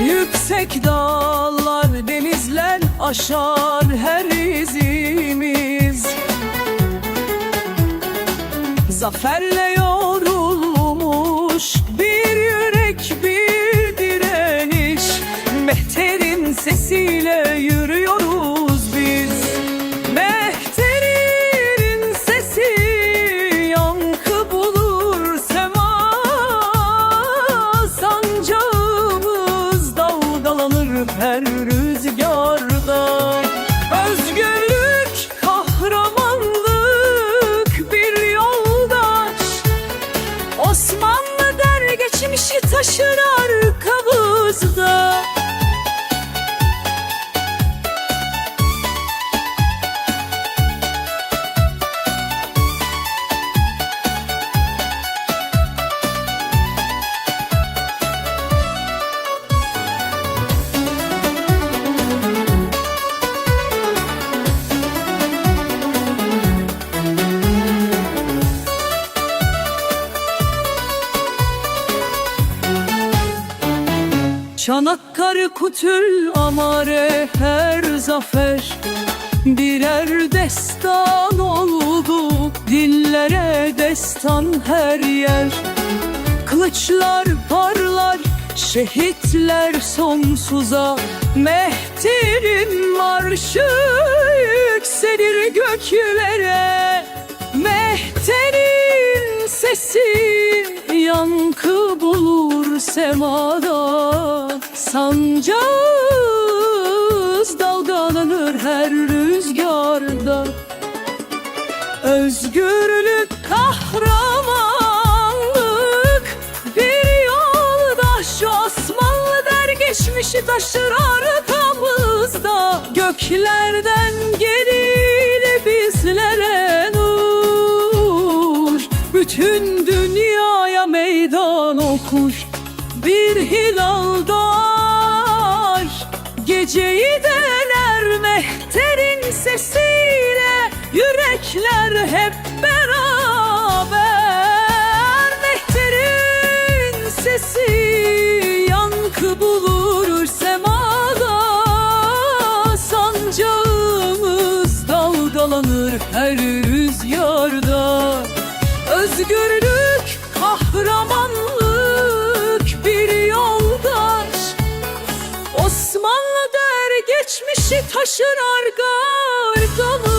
Yüksek dağlar denizler aşar her izimiz. Zaferle yol Osmanlı der geçmişi taşır arkamızda Çanakkale kutül amare her zafer. Birer destan oldu dillere destan her yer. Kılıçlar parlar şehitler sonsuza. Mehter'in marşı yükselir göklere. Mehter'in sesi yankı bulur semada Sancağız dalgalanır her rüzgarda. Özgürlük, kahramanlık bir yoldaş Osmanlı der geçmişi taşır arkamızda. Göklerden gelir bizlere nur Bütün dünyaya meydan okur. Bir hilal doğar Geceyi deler mehterin sesiyle Yürekler hep beraber. Mehterin sesi yankı bulur semada. Sancağımız dalgalanır her rüzgarda. Özgürlük, geçmişi taşır arkamızda